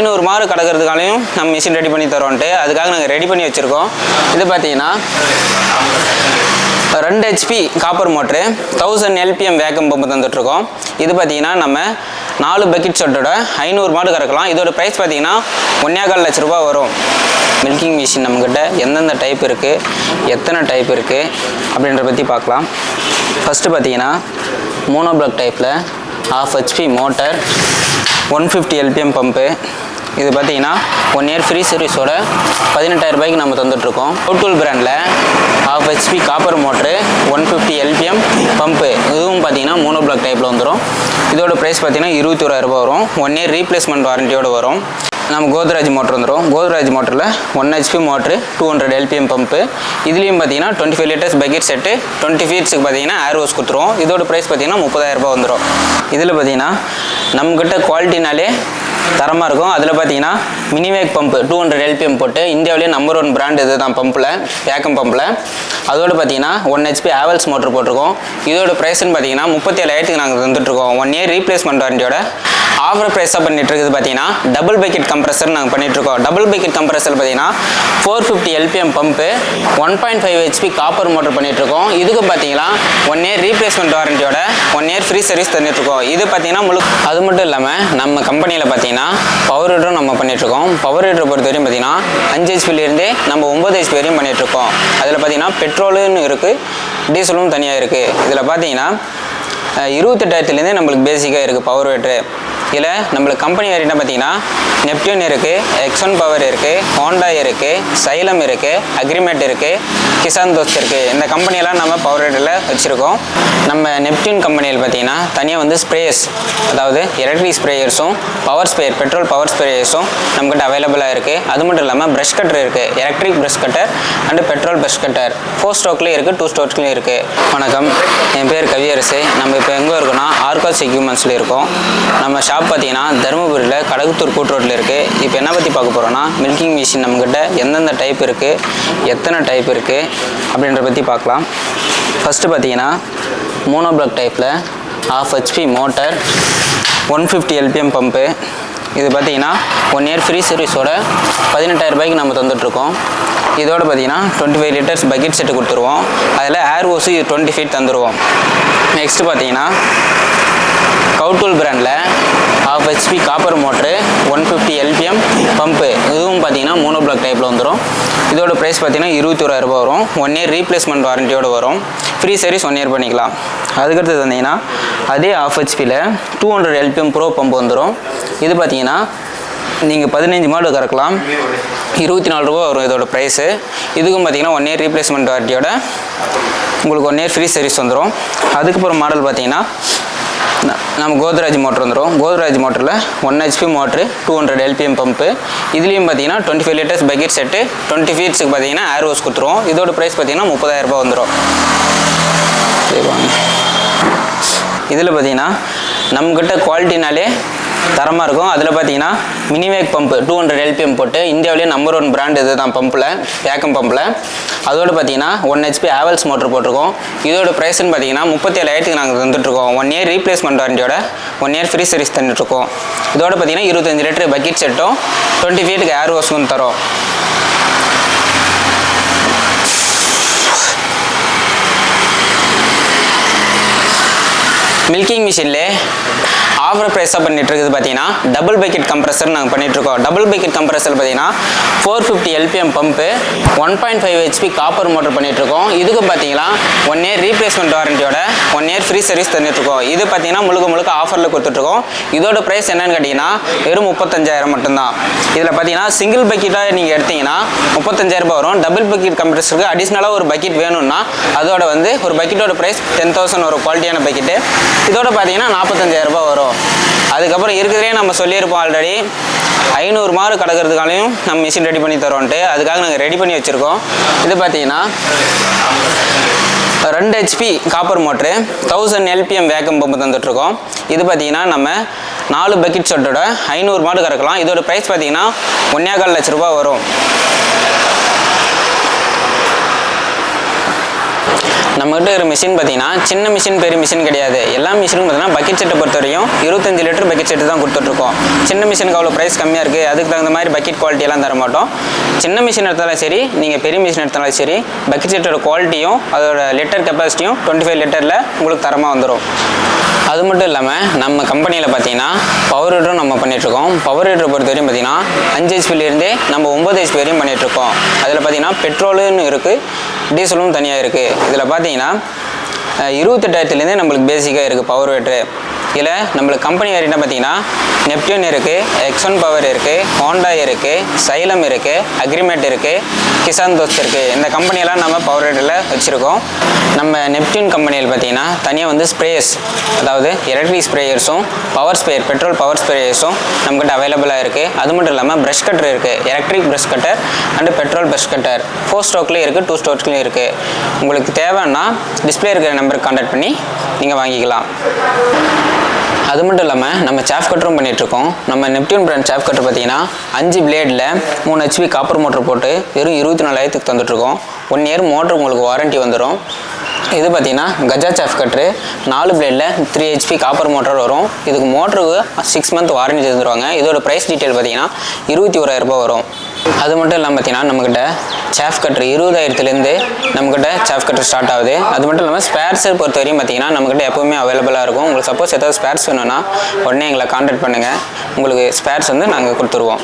ஐநூறு மாடு கடக்கிறதுக்காலையும் நம்ம மிஷின் ரெடி பண்ணி தரோன்ட்டு அதுக்காக நாங்கள் ரெடி பண்ணி வச்சுருக்கோம். இது பார்த்தீங்கன்னா ரெண்டு HP copper motor thousand LPM vacuum pump தந்துட்டுருக்கோம். இது பார்த்தீங்கன்னா நம்ம நாலு பக்கெட் ஷர்ட்டோட ஐநூறு மாடு கறக்கலாம். இதோட ப்ரைஸ் பார்த்தீங்கன்னா ஒன்றேகால் லட்ச ரூபா வரும். மில்கிங் மிஷின் நம்மக்கிட்ட எந்தெந்த டைப் இருக்குது எத்தனை டைப் இருக்குது அப்படின்றத பற்றி பார்க்கலாம் ஃபஸ்ட்டு பார்த்தீங்கன்னா மோனோ பிளாக் டைப்பில் half HP motor one fifty LPM pump இது பார்த்தீங்கன்னா ஒன் இயர் ஃப்ரீ சர்வீஸோட பதினெட்டாயிரம் ரூபாய்க்கு நம்ம தந்துட்டுருக்கோம். டோட்டூல் பிராண்டில் half HP copper motor one fifty LPM pump இதுவும் பார்த்தீங்கன்னா மோனோ பிளாக் டைப்பில் வந்துடும் இதோட ப்ரைஸ் பார்த்தீங்கன்னா இருபத்தி ஓராயிரம் வரும். ஒன் இயர் ரீப்ளேஸ்மெண்ட் வாரண்டியோடு வரும். நம்ம கோத்ராஜ் மோட்டர் வந்துடும் கோத்ராஜ் மோட்டரில் one HP motor two hundred LPM pump இதுலேயும் பார்த்தீங்கன்னா twenty five litres bucket set twenty ஃபீட்ஸுக்கு பார்த்தீங்கன்னா ஏர் ஹோஸ் கொடுத்துருவோம் இதோட ப்ரைஸ் பார்த்தீங்கன்னா முப்பதாயிரரூபா வந்துடும் இதில் பார்த்தீங்கன்னா நம்மக்கிட்ட குவாலிட்டினாலே தரமாக இருக்கும். அதில் பார்த்தீங்கன்னா mini vac pump two hundred LPM போட்டு இந்தியாவிலேயே நம்பர் ஒன் பிராண்ட் இது தான் பம்பில் வேக்கம் பம்பில் அதோடு பார்த்தீங்கன்னா ஒன் ஹெச்பி ஆவல்ஸ் மோட்டர் போட்டிருக்கோம். இதோட ப்ரைஸ்னு பார்த்தீங்கன்னா முப்பத்தி ஏழாயிரத்துக்கு நாங்கள் தந்துட்டுருக்கோம். ஒன் இயர் ரீப்ளேஸ்மெண்ட் வாரண்டியோட ஆஃபர் ப்ரைஸாக பண்ணிட்டு இருக்குது பார்த்தீங்கன்னா டபுள் பக்கெட் கம்ப்ரஸர் நாங்கள் பண்ணிட்டுருக்கோம். டபுள் பக்கெட் கம்ப்ரஸர் பார்த்தீங்கன்னா four fifty LPM pump one point five HP copper motor பண்ணிட்டுருக்கோம். இதுக்கு பார்த்தீங்கன்னா ஒன் இயர் ரீப்ளேஸ்மெண்ட் வாரண்டியோட ஒன் இயர் ஃப்ரீ சர்வீஸ் தந்துட்டுருக்கோம். இது பார்த்தீங்கன்னா முழு அது மட்டும் இல்லாமல் நம்ம கம்பெனியில் பார்த்தீங்கன்னா பவர் ஹீட்டரும் நம்ம பண்ணிட்டுருக்கோம். பவர் ஹீட்டரை பொறுத்த வரையும் பார்த்தீங்கன்னா அஞ்சு ஹெச்பிலேருந்தே நம்ம ஒம்பது ஹெச்பி வரையும் பண்ணிகிட்ருக்கோம் அதில் பார்த்தீங்கன்னா பெட்ரோலுன்னு இருக்குது டீசலும் தனியாக இருக்குது இதில் பார்த்தீங்கன்னா இருபத்தெட்டாயிரத்துலேருந்தே நம்மளுக்கு பேசிக்காக இருக்குது பவர் ஹீட்ரு இதில் நம்மளுக்கு கம்பெனி வேரியண்ட்டாக பார்த்தீங்கன்னா நெப்டியூன் இருக்குது எக்ஸன் பவர் இருக்குது ஹோண்டா இருக்குது சைலம் இருக்குது அக்ரிமெண்ட் இருக்குது கிசான் தோஸ்த் இருக்குது இந்த கம்பெனியெல்லாம் நம்ம பவர் ஹீட்டரில் வச்சுருக்கோம். நம்ம நெப்டியூன் கம்பெனியில் பார்த்தீங்கன்னா தனியாக வந்து ஸ்ப்ரேயர்ஸ் அதாவது எலக்ட்ரிக் ஸ்ப்ரேயர்ஸும் பவர் ஸ்ப்ரேயர் பெட்ரோல் பவர் ஸ்ப்ரேயர்ஸும் நம்மக்கிட்ட அவைலபிளாக இருக்குது அது மட்டும் இல்லாமல் ப்ரஷ் கட்டர் இருக்குது electric brush cutter and petrol brush cutter four ஸ்டோக்லேயும் இருக்குது டூ ஸ்டோக்லேயும் இருக்குது வணக்கம். என் பேர் கவியரசு. நம்ம இப்போ எங்கே இருக்கோம்னா ஆர்காஸ் எக்யூப்மெண்ட்ஸில் இருக்கோம். நம்ம ஷாப் பார்த்தீங்கன்னா தருமபுரியில் கடகுத்தூர் கூட்டு ரோட்டில் இருக்குது இப்போ என்ன பற்றி பார்க்க போகிறோன்னா மில்கிங் மிஷின் நம்மக்கிட்ட எந்தெந்த டைப் இருக்குது எத்தனை டைப் இருக்குது அப்படின்றத பற்றி பார்க்கலாம். ஃபஸ்ட்டு பார்த்தீங்கன்னா மோனோ பிளாக் டைப்பில் half HP motor one fifty LPM pump இது பார்த்தீங்கன்னா ஒன் இயர் ஃப்ரீ சர்வீஸோட பதினெட்டாயிரம் ரூபாய்க்கு நம்ம தந்துட்டுருக்கோம். இதோட பார்த்தீங்கன்னா twenty five litres bucket set கொடுத்துருவோம். அதில் ஏர் ஓஸு டுவெண்ட்டி ஃபீட் தந்துடுவோம் நெக்ஸ்ட்டு பார்த்தீங்கன்னா கவுட்டூல் பிராண்டில் half HP copper motor one fifty LPM pump இதுவும் பார்த்தீங்கன்னா மூணு பிளாக் டைப்பில் வந்துடும் இதோட ப்ரைஸ் பார்த்தீங்கன்னா இருபத்தி ஓராயிரம் வரும். ஒன் இயர் ரீப்ளேஸ்மெண்ட் வாரண்டியோடு வரும். ஃப்ரீ சர்வீஸ் ஒன் இயர் பண்ணிக்கலாம். அதுக்கடுத்து வந்தீங்கன்னா அதே half ஹெச்பியில் two hundred LPM pro pump வந்துடும் இது பார்த்தீங்கன்னா நீங்கள் பதினஞ்சு மாடு கறக்கலாம். இருபத்தி நாலு ரூபா வரும் இதோட ப்ரைஸு இதுக்கும் பார்த்தீங்கன்னா ஒன் இயர் ரீப்ளேஸ்மெண்ட் வாரண்டியோட உங்களுக்கு ஒன் இயர் ஃப்ரீ சர்வீஸ் வந்துடும் அதுக்கப்புறம் மாடல் பார்த்தீங்கன்னா நம்ம கோத்ராஜ் மோட்டர் வந்துடும் கோத்ராஜ் மோட்டரில் one HP motor two hundred LPM pump இதுலேயும் பார்த்தீங்கன்னா twenty five litres bucket set twenty ஃபீட்ஸுக்கு பார்த்தீங்கன்னா ஏர் ஹோஸ் கொடுத்துருவோம். இதோட ப்ரைஸ் பார்த்தீங்கன்னா முப்பதாயிரம் வந்துடும் இதில் பார்த்தீங்கன்னா நம்மக்கிட்ட குவாலிட்டினாலே தரமாக இருக்கும். அதில் பார்த்தீங்கன்னா mini vac pump two hundred LPM போட்டு இந்தியாவிலேயே நம்பர் ஒன் பிராண்ட் இது தான் பம்பில் வேக்கம் பம்பில் அதோடு பார்த்தீங்கன்னா ஒன் ஹெச்பி ஆவல்ஸ் மோட்டர் போட்டிருக்கோம். இதோட ப்ரைஸ்னு பார்த்தீங்கன்னா முப்பத்தி ஏழாயிரத்துக்கு நாங்கள் தந்துட்டுருக்கோம். ஒன் இயர் ரீப்ளேஸ்மெண்ட் வாரண்டியோட ஒன் இயர் ஃப்ரீ சர்வீஸ் தந்துட்டுருக்கோம். இதோட பார்த்தீங்கன்னா இருபத்தஞ்சு லிட்டர் பக்கெட் செட்டும் டுவெண்ட்டி ஃபீட்டுக்கு ஏர் வாஷும் தரோம். மில்கிங் மிஷினில் ஆஃபர் ப்ரைஸாக பண்ணிட்டு இருக்குது பார்த்தீங்கன்னா டபுள் பக்கெட் கம்ப்ரஸர் நாங்கள் பண்ணிட்டு இருக்கோம். டபுள் பக்கெட் கம்ப்ரஸர் பார்த்தீங்கன்னா four fifty LPM pump one point five HP copper motor பண்ணிட்டு இருக்கோம். இதுக்கு பார்த்தீங்கன்னா ஒன் இயர் ரீப்ளேஸ்மெண்ட் வாரண்டியோட ஒன் இயர் ஃப்ரீ சர்வீஸ் தந்துட்டு இருக்கோம். இது பார்த்தீங்கன்னா முழுக்க முழுக்க ஆஃபரில் கொடுத்துட்ருக்கோம் இதோட ப்ரைஸ் என்னன்னு கேட்டிங்கன்னா வெறும் முப்பத்தஞ்சாயிரம் மட்டும்தான். இதில் பார்த்தீங்கன்னா சிங்கிள் பக்கெட்டாக நீங்கள் எடுத்தீங்கன்னா முப்பத்தஞ்சாயிரம் ரூபாய் வரும். டபுள் பக்கெட் கம்ப்ரஸருக்கு அடிஷ்னலாக ஒரு பக்கெட் வேணும்னா அதோட வந்து ஒரு பக்கெட்டோட ப்ரைஸ் டென் தௌசண்ட் வரும். குவாலிட்டியான பக்கெட்டு இதோட பார்த்தீங்கன்னா நாற்பத்தஞ்சாயிரம் ரூபாய் வரும். அதுக்கப்புறம் இருக்கிறதே நம்ம சொல்லியிருப்போம் ஆல்ரெடி ஐநூறு மாடு கடக்கிறதுக்காலையும் நம்ம மிஷின் ரெடி பண்ணி தரோன்ட்டு. அதுக்காக நாங்கள் ரெடி பண்ணி வச்சுருக்கோம். இது பார்த்தீங்கன்னா ரெண்டு HP copper motor thousand LPM vacuum pump தந்துட்டுருக்கோம். இது பார்த்தீங்கன்னா நம்ம நாலு பக்கெட் ஷர்ட்டோட ஐநூறு மாடு கறக்கலாம். இதோட ப்ரைஸ் பார்த்தீங்கன்னா ஒன்றேகால் லட்ச ரூபா வரும். நம்மகிட்ட இருக்கிற மிஷின் பார்த்தீங்கன்னா சின்ன மிஷின் பெரிய மிஷின் கிடையாது. எல்லா மிஷினும் பார்த்தீங்கன்னா பக்கெட் செட்டை பொறுத்த வரையும் இருபத்தஞ்சு லிட்டர் பக்கெட் செட்டு தான் கொடுத்துட்ருக்கோம். சின்ன மிஷினுக்கு அவ்வளோ ப்ரைஸ் கம்மியாக இருக்குது அதுக்கு தகுந்த மாதிரி பக்கெட் குவாலிட்டியெல்லாம் தர மாட்டோம். சின்ன மிஷின் எடுத்தாலும் சரி நீங்கள் பெரிய மிஷின் எடுத்தாலும் சரி பக்கெட் செட்டோட குவாலிட்டியும் அதோட லிட்டர் கெப்பாசிட்டியும் டுவெண்ட்டி ஃபைவ் லிட்டரில் உங்களுக்கு தரமாக வந்துடும் அது மட்டும் இல்லாமல் நம்ம கம்பெனியில் பார்த்தீங்கன்னா பவர் ஹீட்டரும் நம்ம பண்ணிகிட்ருக்கோம் பவர் ஹீட்டரை பொறுத்த வரையும் பார்த்தீங்கன்னா அஞ்சு ஹெச்பிலேருந்தே நம்ம ஒம்பது ஹெச்பி வரையும் பண்ணிகிட்ருக்கோம் அதில் பார்த்தீங்கன்னா பெட்ரோலுன்னு இருக்குது டீசலும் தனியாக இருக்குது இதில் பார்த்தீங்கன்னா பார்த்தீங்கன்னா இருபத்தெட்டாயிரத்துலேருந்தே நம்மளுக்கு பேசிக்காக இருக்குது பவர் ஹீட்ரு இதில் நம்மளுக்கு கம்பெனி வேறு என்ன பார்த்தீங்கன்னா நெப்டியூன் இருக்குது எக்ஸான் பவர் இருக்குது ஹோண்டா இருக்குது சைலம் இருக்குது அக்ரிமெண்ட் இருக்குது கிசான் தோஸ்த் இருக்குது இந்த கம்பெனியெல்லாம் நம்ம பவர் ரேட்டில் வச்சுருக்கோம். நம்ம நெப்டியூன் கம்பெனியில் பார்த்தீங்கன்னா தனியாக வந்து ஸ்ப்ரேயர்ஸ் அதாவது எலக்ட்ரிக் ஸ்ப்ரேயர்ஸும் பவர் ஸ்ப்ரேயர் பெட்ரோல் பவர் ஸ்ப்ரேயர்ஸும் நம்மக்கிட்ட அவைலபிளாக இருக்குது அது மட்டும் இல்லாமல் ப்ரஷ் கட்டர் இருக்குது electric brush cutter and petrol brush cutter four ஸ்ட்ரோக்லேயும் இருக்குது டூ ஸ்ட்ரோக்லேயும் இருக்குது உங்களுக்கு தேவைன்னா டிஸ்பிளே இருக்கிற நம்பருக்கு கான்டாக்ட் பண்ணி நீங்கள் வாங்கிக்கலாம். அது மட்டும் இல்லாமல் நம்ம சாஃப் கட்டரும் பண்ணிகிட்ருக்கோம் நம்ம நெப்டியூன் பிராண்ட் சாஃப் கட்டர் பார்த்தீங்கன்னா அஞ்சு பிளேடில் மூணு ஹெச்பி காப்பர் மோட்டர் போட்டு வெறும் இருபத்தி நாலாயிரத்துக்கு தந்துட்டுருக்கோம். ஒன் இயர் மோட்டர் உங்களுக்கு வாரண்ட்டி வந்துடும் இது பார்த்தீங்கன்னா கஜா சாஃப் கட்ரு. நாலு பிளேடில் த்ரீ ஹெச்பி காப்பர் மோட்டர் வரும். இதுக்கு மோட்டருக்கு சிக்ஸ் மந்த் வாரண்டி தந்துடுவாங்க இதோட ப்ரைஸ் டீட்டெயில் பார்த்தீங்கன்னா இருபத்தி ஓராயிரம் ரூபாய் வரும். அது மட்டும் இல்லாமல் பார்த்தீங்கன்னா நம்மக்கிட்ட சாஃப் கட்ரு இருபதாயிரத்துலேருந்து நம்மக்கிட்ட சாஃப் கட்ரு ஸ்டார்ட் ஆகுது. அது மட்டும் இல்லாமல் ஸ்பேர்ஸை பொறுத்த வரையும் பார்த்தீங்கன்னா நம்மக்கிட்ட எப்போவுமே அவைலபிளாக இருக்கும். உங்களுக்கு சப்போஸ் ஏதாவது ஸ்பேர்ஸ் வேணும்னா உடனே எங்களை கான்டாக்ட் பண்ணுங்கள் உங்களுக்கு ஸ்பேர்ஸ் வந்து நாங்கள் கொடுத்துருவோம்.